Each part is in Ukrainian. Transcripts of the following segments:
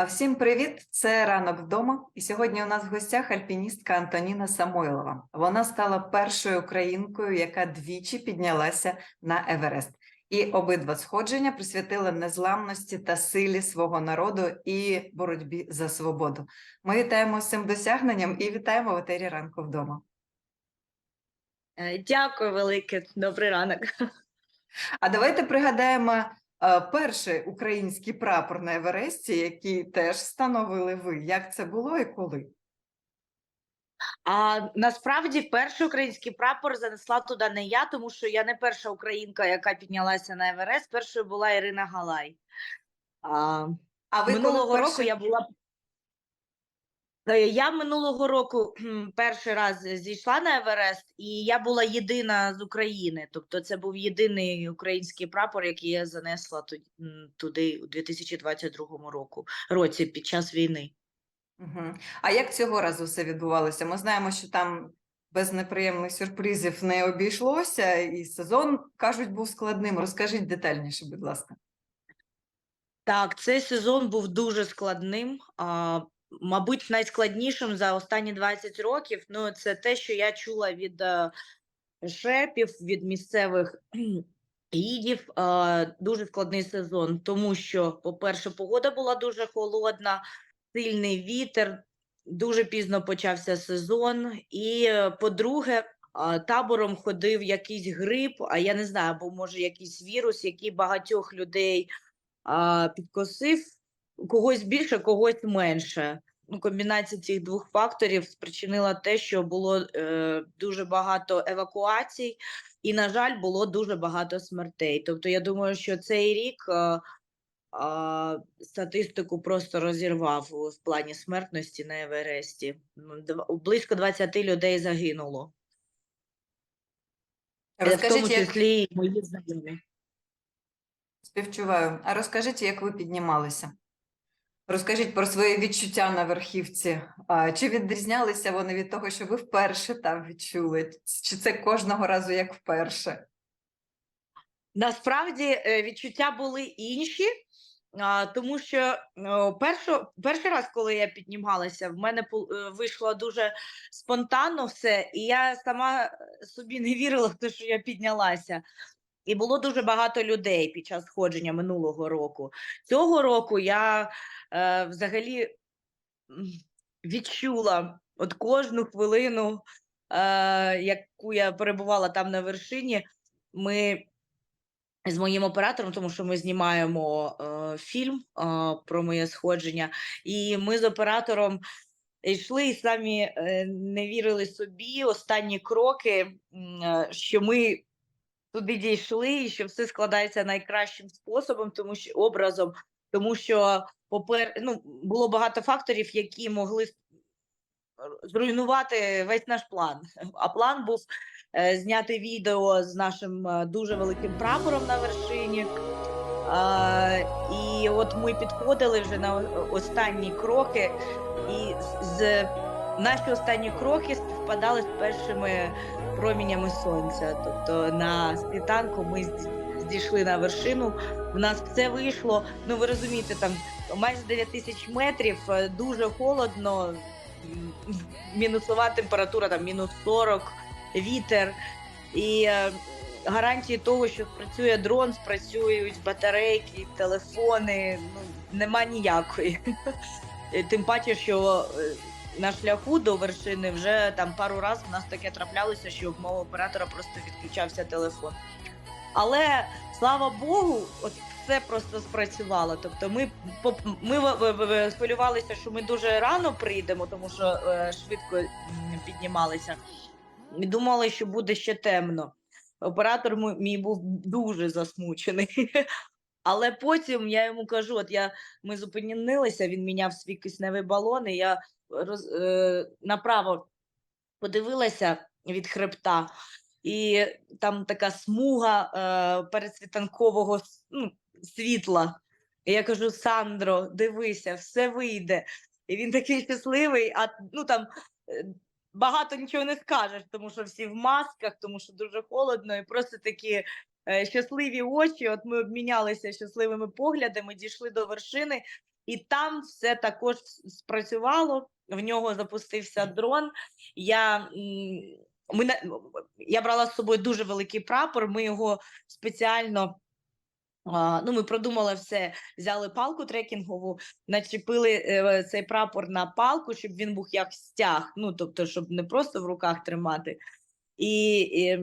А всім привіт! Це ранок вдома. І сьогодні у нас в гостях альпіністка Антоніна Самойлова. Вона стала першою українкою, яка двічі піднялася на Еверест. І обидва сходження присвятила незламності та силі свого народу і боротьбі за свободу. Ми вітаємо з цим досягненням і вітаємо в етері ранку вдома. Е, Дякую велике, добрий ранок. А давайте пригадаємо перший український прапор на Евересті, який теж встановили ви. Як це було і коли? А насправді перший український прапор занесла туди не я, тому що я не перша українка, яка піднялася на Еверест. Першою була Ірина Галай. А, А ви минулого коли року я була. Е, Я минулого року перший раз зійшла на Еверест, і я була єдина з України. Тобто, це був єдиний український прапор, який я занесла туди у 2022 року році під час війни. Угу. А як цього разу все відбувалося? Ми знаємо, що там без неприємних сюрпризів не обійшлося, і сезон, кажуть, був складним. Розкажіть детальніше, будь ласка. Так, цей сезон був дуже складним. Мабуть, найскладнішим за останні 20 років. Ну, це те, що я чула від е, шепів, від місцевих гідів. Е, дуже складний сезон, тому що, по-перше, погода була дуже холодна, сильний вітер, дуже пізно почався сезон. І, е, по-друге, табором ходив якийсь грип, а я не знаю, або може якийсь вірус, який багатьох людей підкосив когось більше, когось менше. Ну, комбінація цих двох факторів спричинила те, що було е, дуже багато евакуацій, і, на жаль, було дуже багато смертей. Тобто, я думаю, що цей рік е, а, статистику просто розірвав в плані смертності на Евересті. Ну, Близько 20 людей загинуло, е, в тому Розкажіть, як числі і мої знайомі. співчуваю. А розкажіть, як ви піднімалися? Розкажіть про свої відчуття на верхівці. Чи відрізнялися вони від того, що ви вперше там відчули? Чи це кожного разу як вперше? Насправді е, відчуття були інші, тому що о, першо, перший раз, коли я піднімалася, в мене е, вийшло дуже спонтанно все, і я сама е, собі не вірила в те, що я піднялася. І було дуже багато людей під час сходження минулого року. Цього року я е, взагалі відчула от кожну хвилину, е, яку я перебувала там на вершині. Ми з моїм оператором, тому що ми знімаємо е, фільм про моє сходження, і ми з оператором йшли і самі не вірили собі останні кроки, що ми туди дійшли, і що все складається найкращим способом, тому що образом, тому що попер... ну, було багато факторів, які могли зруйнувати весь наш план. А план був е, зняти відео з нашим е, дуже великим прапором на вершині. А, і от ми підходили вже на останні кроки, і з- наші останні кроки співпадали з першими промінями сонця. Тобто на світанку ми зійшли на вершину. В нас все вийшло. Ну ви розумієте, там майже 9 тисяч метрів, е, дуже холодно, мінусова температура, там мінус 40, вітер. І е, гарантії того, що спрацює дрон, спрацюють батарейки, телефони. Ну нема ніякої. Е, Тим паче, що на шляху до вершини вже там пару разів в нас таке траплялося, що в мого оператора просто відключався телефон. Але слава Богу, от все просто спрацювало. Тобто, ми ми хвилювалися, що ми дуже рано прийдемо, тому що е, швидко піднімалися. І думали, що буде ще темно. Оператор мій був дуже засмучений. Але потім я йому кажу: от я ми зупинилися, він міняв свій кисневий балон, і я роз, е, направо подивилася від хребта, і там така смуга е, передсвітанкового ну, світла. І я кажу: Сандро, дивися, все вийде. І він такий щасливий, а ну там. е, Багато нічого не скажеш, тому що всі в масках, тому що дуже холодно, і просто такі е, щасливі очі. От ми обмінялися щасливими поглядами, дійшли до вершини. І там все також спрацювало. В нього запустився дрон. Я, ми, я брала з собою дуже великий прапор. Ми його спеціально. Ну, ми продумали все, взяли палку трекінгову, начепили е, цей прапор на палку, щоб він був як стяг, ну тобто, щоб не просто в руках тримати. І, і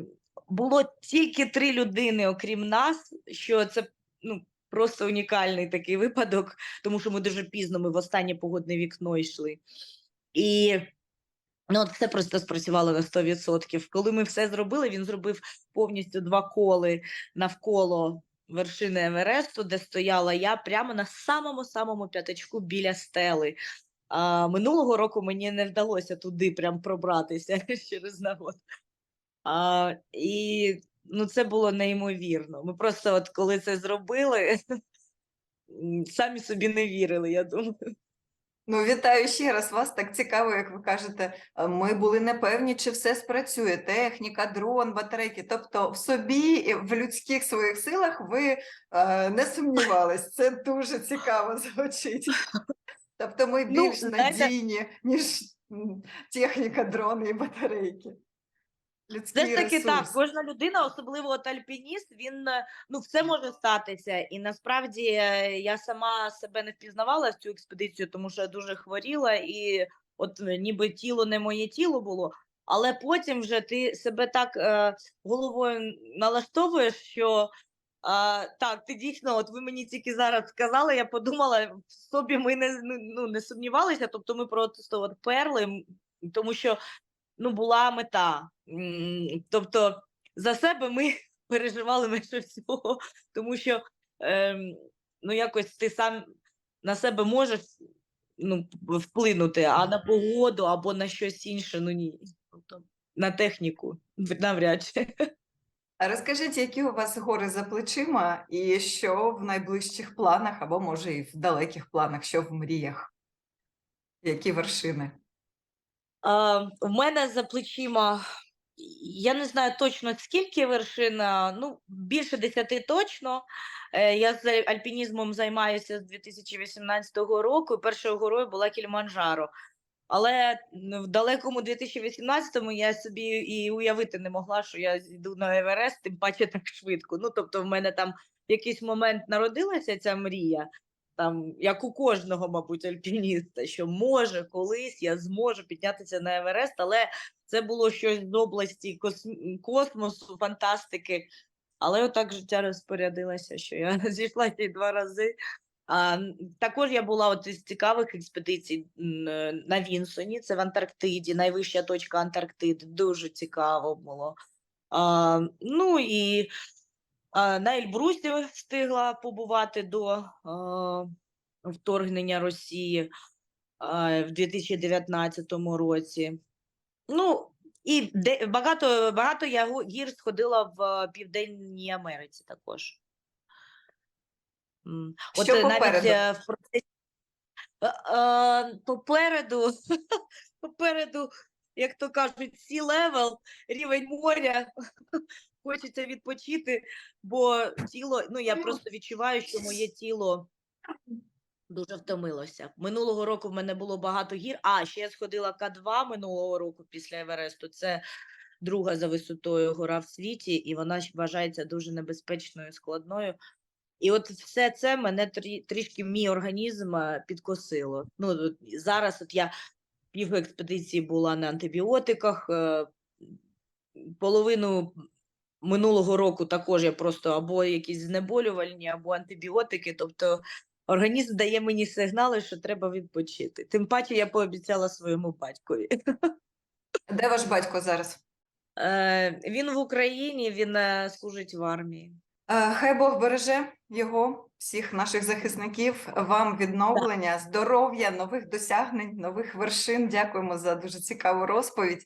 було тільки три людини, окрім нас, що це ну, просто унікальний такий випадок, тому що ми дуже пізно, ми в останнє погодне вікно йшли. І ну, от все просто спрацювало на 100%. Коли ми все зробили, він зробив повністю два коли навколо вершини Евересту, де стояла я прямо на самому-самому п'ятачку біля стели. А, минулого року мені не вдалося туди прям пробратися через нагод. А, і ну, це було неймовірно. Ми просто, от коли це зробили, самі собі не вірили, я думаю. Ну, вітаю ще раз вас. Так цікаво, як ви кажете. е, Ми були непевні, чи все спрацює. Техніка, дрон, батарейки. Тобто, в собі і в людських своїх силах ви е, не сумнівались. Це дуже цікаво звучить. Тобто, ми Ну, більш знаєте- надійні, ніж техніка, дрони і батарейки. Людський Все ж таки так, кожна людина, особливо от альпініст, він е, ну все може статися. І насправді е, я сама себе не впізнавала в цю експедицію, тому що я дуже хворіла, і от е, ніби тіло не моє тіло було. Але потім вже ти себе так е, головою налаштовуєш, що а, так, ти дійсно, от ви мені тільки зараз сказали, я подумала, в собі ми не, ну, не сумнівалися, тобто ми просто от перли, тому що ну, була мета. Тобто за себе ми переживали менше всього, тому що ем, ну, якось ти сам на себе можеш ну, вплинути, а на погоду або на щось інше, ну ні. Тобто, на техніку навряд чи. А розкажіть, які у вас гори за плечима, і що в найближчих планах, або може і в далеких планах, що в мріях? Які вершини? В мене за плечима, я не знаю точно скільки вершин, ну більше десяти точно. Е, Я з альпінізмом займаюся з 2018 року. Першою горою була Кіліманджаро. Але в далекому 2018-му я собі і уявити не могла, що я йду на Еверест, тим паче так швидко. Ну, тобто, в мене там в якийсь момент народилася ця мрія, там, як у кожного, мабуть, альпініста, що може колись я зможу піднятися на Еверест, але це було щось з області космосу, фантастики. Але отак життя розпорядилося, що я зійшла ті два рази. А, також я була от із цікавих експедицій е, на Вінсоні, це в Антарктиді, найвища точка Антарктиди. Дуже цікаво було. А, ну і на Ельбрусі встигла побувати до вторгнення Росії в 2019 році. Ну, і де, багато, багато я гір сходила в Південній Америці також. От Що е, навіть попереду? е, в процесі попереду, попереду, як то кажуть, сі левел, рівень моря. Хочеться відпочити, бо тіло, ну я просто відчуваю, що моє тіло дуже втомилося. Минулого року в мене було багато гір. А ще я сходила К2 минулого року після Евересту. Це друга за висотою гора в світі, і вона вважається дуже небезпечною, складною. І от все це мене трішки мій організм е, підкосило. Ну, зараз от я пів експедиції була на антибіотиках, е, половину минулого року також я просто або якісь знеболювальні, або антибіотики. Тобто організм дає мені сигнали, що треба відпочити. Тим паче я пообіцяла своєму батькові. Де ваш батько зараз? Е, Він в Україні, він е, служить в армії. Хай Бог береже його, всіх наших захисників, вам відновлення, здоров'я, нових досягнень, нових вершин. Дякуємо за дуже цікаву розповідь.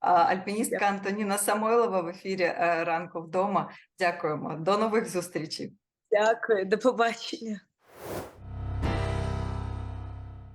Альпіністка Антоніна Самойлова в ефірі е, ранку вдома. Дякуємо. До нових зустрічей. Дякую, до побачення.